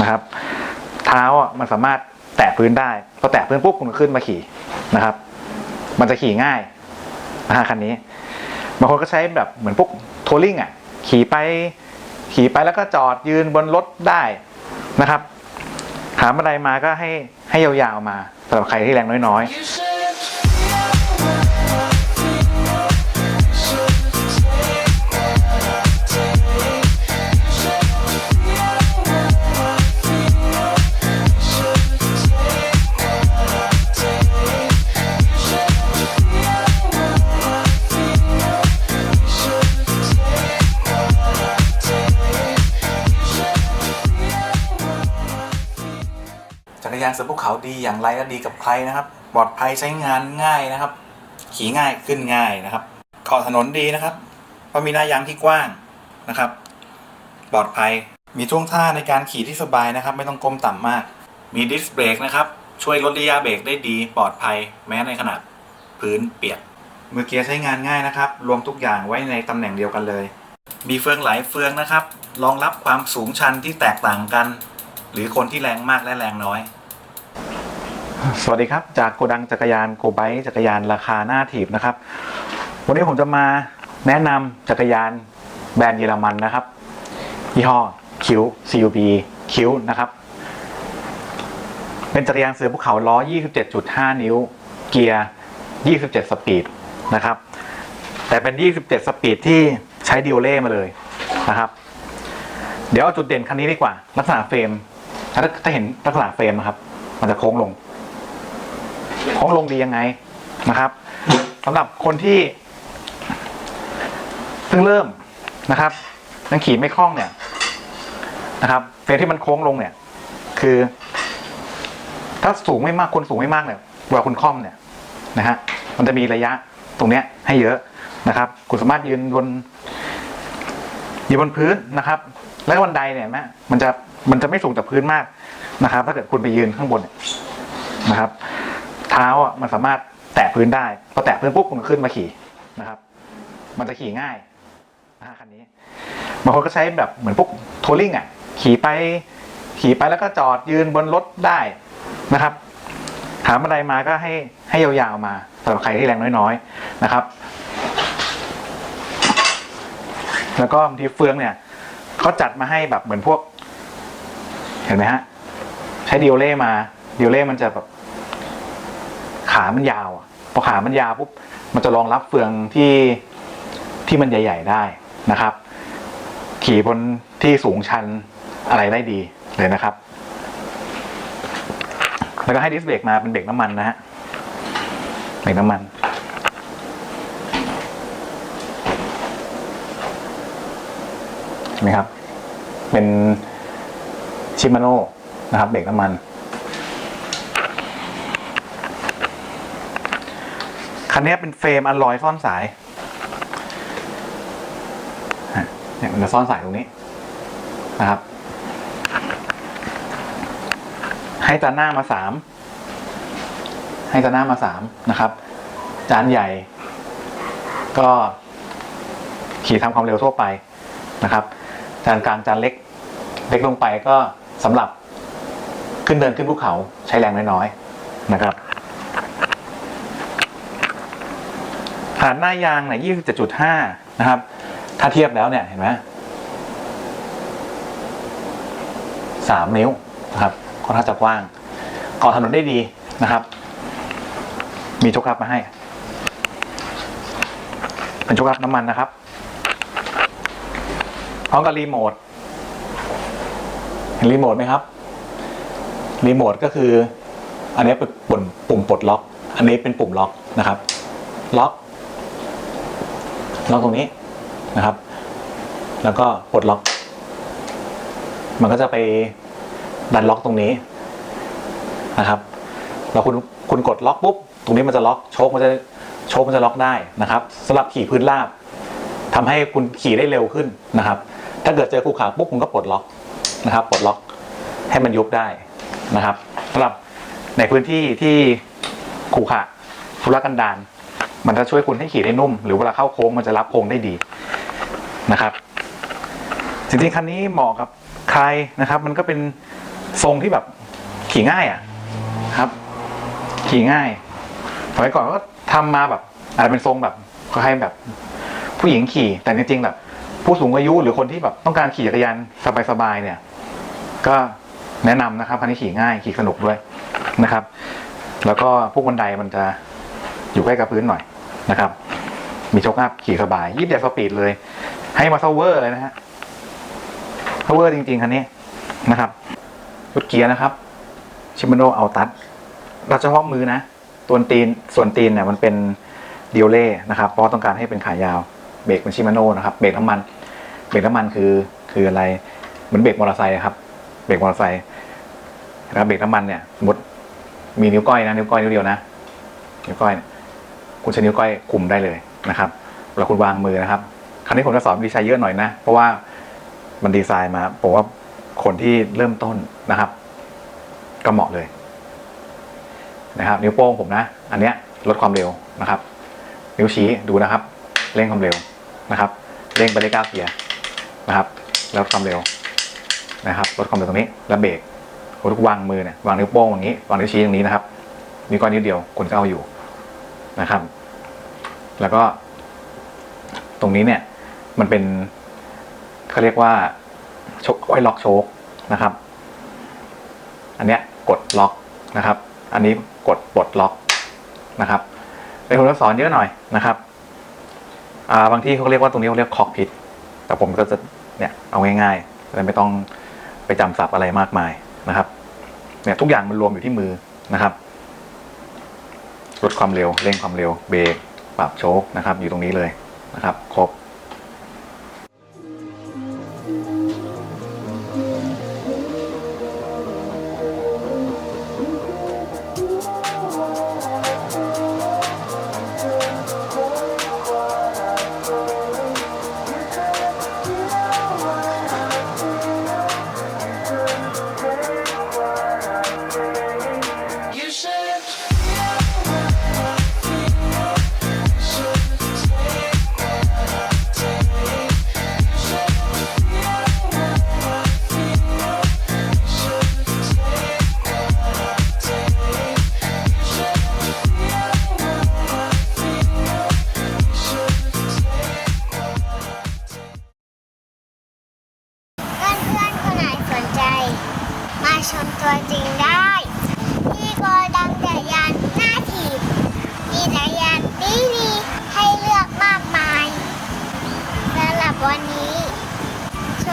นะครับ เท้าอะมันสามารถแตะพื้นได้พอแตะพื้นปุ๊บคุณก็ขึ้นมาขี่นะครับ มันจะขี่ง่ายนะฮะคันนี้บางคนก็ใช้แบบเหมือนพวกทัวริงอะขี่ไปขี่ไปแล้วก็จอดยืนบนรถได้นะครับ หาบันไดมาก็ให้ให้ยาวๆมาสำหรับใครที่แรงน้อยๆ จักรยานเสือภูเขาดีอย่างไรและดีกับใครนะครับ ปลอดภัยใช้งานง่ายนะครับ ขี่ง่ายขึ้นง่ายนะครับเกาะถนนดีนะครับ เพราะมีหน้ายางที่กว้างนะครับ ปลอดภัยมีช่วงท่าในการขี่ที่สบายนะครับ ไม่ต้องก้มต่ำมาก มีดิสเบรกนะครับ ช่วยลดระยะเบรกได้ดีปลอดภัยแม้ในขนาดพื้นเปียกมือเกียร์ใช้งานง่ายนะครับ รวมทุกอย่างไว้ในตำแหน่งเดียวกันเลย มีเฟืองหลายเฟืองนะครับ รองรับความสูงชันที่แตกต่างกัน หรือคนที่แรงมากและแรงน้อย สวัสดีครับ จากโกดังจักรยานโกไบจักรยานราคาหน้าถีบนะครับ วันนี้ผมจะมาแนะนำจักรยานแบรนด์เยอรมันนะครับยี่ห้อคิว CUB คิวนะครับ เป็นจักรยานเสือภูเขาล้อ 27.5 นิ้ว เกียร์ 27 สปีดนะครับ แต่เป็น 27 สปีดที่ใช้ดิโอเล่มาเลยนะครับ เดี๋ยวเอาจุดเด่นคันนี้ดีกว่า ลักษณะเฟรม ถ้าถ้าเห็นลักษณะเฟรมนะครับ มันจะโค้งลง โค้งลงดียังไงนะครับสำหรับคนที่เพิ่งเริ่มนะครับยังขี่ไม่คล่องเนี่ยนะครับเฟรมที่มันโค้งลงเนี่ย คือ ถ้าสูงไม่มากคนสูงไม่มากเนี่ยเวลาคุณคล่อมเนี่ยนะฮะมันจะมีระยะตรงเนี้ยให้เยอะนะครับ คุณสามารถยืนบนยืนบนพื้นนะครับ แล้วบันไดเนี่ยแม่มันจะมันจะไม่สูงจากพื้นมากนะครับ ถ้าเกิดคุณไปยืนข้างบนนะครับ เท้าอะมันสามารถแตะพื้นได้พอแตะพื้นปุ๊บคุณขึ้นมาขี่นะครับ มันจะขี่ง่ายนะฮะคันนี้บางคนก็ใช้แบบเหมือนพวกทัวริงอะ ขี่ไปขี่ไปแล้วก็จอดยืนบนรถได้นะครับ หาบันไดมาก็ให้ให้ยาวๆมาสำหรับใครที่แรงน้อยๆนะครับ แล้วก็บางทีเฟืองเนี่ย เขาจัดมาให้แบบเหมือนพวก เห็นไหมฮะ ใช้ดิโอเล่มาดิโอเล่มันจะแบบ ขามันยาวอะพอขามันยาวปุ๊บมันจะรองรับเฟืองที่ที่มันใหญ่ ๆ ได้นะครับ ขี่บนที่สูงชันอะไรได้ดีเลยนะครับ แล้วก็ให้ดิสเบรกมาเป็นเบรกน้ำมันนะฮะเบรกน้ำมัน ช่ไหมครับ เป็นชิมาโน่นะครับเบรกน้ำมัน คันนี้เป็นเฟรมอลลอยซ่อนสายเนี่ยมันจะซ่อนสายตรงนี้นะครับ ให้จานหน้ามาสามให้จานหน้ามาสามนะครับ จานใหญ่ ก็ขี่ทำความเร็วทั่วไปนะครับ จานกลางจานเล็ก เล็กลงไปก็สำหรับขึ้นเดินขึ้นภูเขาใช้แรงน้อยๆนะครับขนาดหน้ายางเนี่ยยี่สิบเจ็ดจุดห้านะครับ ถ้าเทียบแล้วเนี่ยเห็นไหมสามนิ้วนะครับค่อนข้างจะกว้างเกาะถนนได้ดีนะครับ มีโชคอัพมาให้ เป็นโชคอัพน้ำมันนะครับ พร้อมกับรีโมทเห็นรีโมทไหมครับรีโมทก็คือ อันนี้เป็นปุ่มปุ่มปลดล็อก อันนี้เป็นปุ่มล็อกนะครับ ล็อกล็อกตรงนี้นะครับ แล้วก็ปลดล็อก มันก็จะไปดันล็อกตรงนี้นะครับแล้วคุณคุณกดล็อกปุ๊บตรงนี้มันจะล็อกโชคมันจะโชคมันจะล็อกได้นะครับสำหรับขี่พื้นราบ ทำให้คุณขี่ได้เร็วขึ้นนะครับ ถ้าเกิดเจอภูเขาปุ๊บคุณก็ปลดล็อกนะครับปลดล็อกให้มันยุบได้นะครับสำหรับในพื้นที่ที่ขรุขระทุรกันดารมันจะช่วยคุณให้ขี่ได้นุ่ม หรือเวลาเข้าโค้งมันจะรับโค้งได้ดีนะครับจริงๆคันนี้เหมาะกับใครนะครับ มันก็เป็นทรงที่แบบขี่ง่ายอะครับ ขี่ง่ายสมัยก่อนก็ทำมาแบบอาจจะเป็นทรงแบบคล้ายแบบ ผู้หญิงขี่ แต่จริงๆแบบผู้สูงอายุหรือคนที่แบบต้องการขี่จักรยานสบายๆเนี่ย ก็แนะนำนะครับคันนี้ขี่ง่ายขี่สนุกด้วยนะครับ แล้วก็พวกบันไดมันจะอยู่ใกล้กับพื้นหน่อยนะครับ มีโชคอัพขี่สบายยี่สิบสปีดเลย ให้มาเซเวอร์เลยนะฮะเซเวอร์จริงๆคันนี้นะครับชุดเกียร์นะครับชิมโนเอาตัดเราเฉพาะมือนะตัวตีนส่วนตีนเนี่ยมันเป็นเดียวเล่นะครับเพราะต้องการให้เป็นขายาว เบรกเป็นชิมาโน่นะครับเบรกน้ำมันเบรกน้ำมันคือคืออะไรเหมือนเบรกมอเตอร์ไซค์อะครับเบรกมอเตอร์ไซค์นะครับเบรกน้ำมันเนี่ยสมมติมีนิ้วก้อยนะนิ้วก้อยนิ้วเดียวนะนิ้วก้อยเนี่ยคุณใช้นิ้วก้อยคุมได้เลยนะครับเวลาคุณวางมือนะครับ คราวนี้ผมจะสอนวิธีใช้เยอะหน่อยนะ เพราะว่ามันดีไซน์มาผมว่าคนที่เริ่มต้นนะครับ ก็เหมาะเลยนะครับ นิ้วโป้งผมนะ อันเนี้ยลดความเร็วนะครับ นิ้วชี้ดูนะครับ เร่งความเร็ว นะครับเร่งไปได้เก้าเกียร์นะครับ แล้วความเร็วนะครับลดความเร็วตรงนี้แล้วเบรกคุณวางมือเนี่ยวางนิ้วโป้งอย่างนี้วางนิ้วชี้อย่างนี้นะครับนิ้วก้อยนิ้วเดียวคุณก็เอาอยู่นะครับ แล้วก็ตรงนี้เนี่ยมันเป็นเขาเรียกว่าชคไว้ล็อกโชคนะครับ อันเนี้ยกดล็อกนะครับ อันนี้กดปลดล็อกนะครับเป็นคนสอนเยอะหน่อยนะครับ อ่าบางที่เขาเรียกว่าตรงนี้เขาเรียกคอกพิทแต่ผมก็จะเนี่ยเอาง่ายๆเลยไม่ต้องไปจำศัพท์อะไรมากมายนะครับ เนี่ยทุกอย่างมันรวมอยู่ที่มือนะครับลดความเร็วเร่งความเร็วเบรกปรับโชคนะครับ อยู่ตรงนี้เลยนะครับ ครบ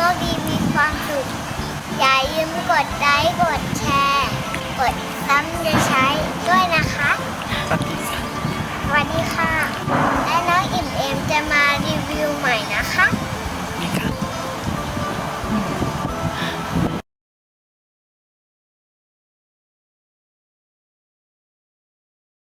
คดีมีความสุข อย่าลืมกดไลค์กดแชร์ กดซ้ำจะใช้ด้วยนะคะ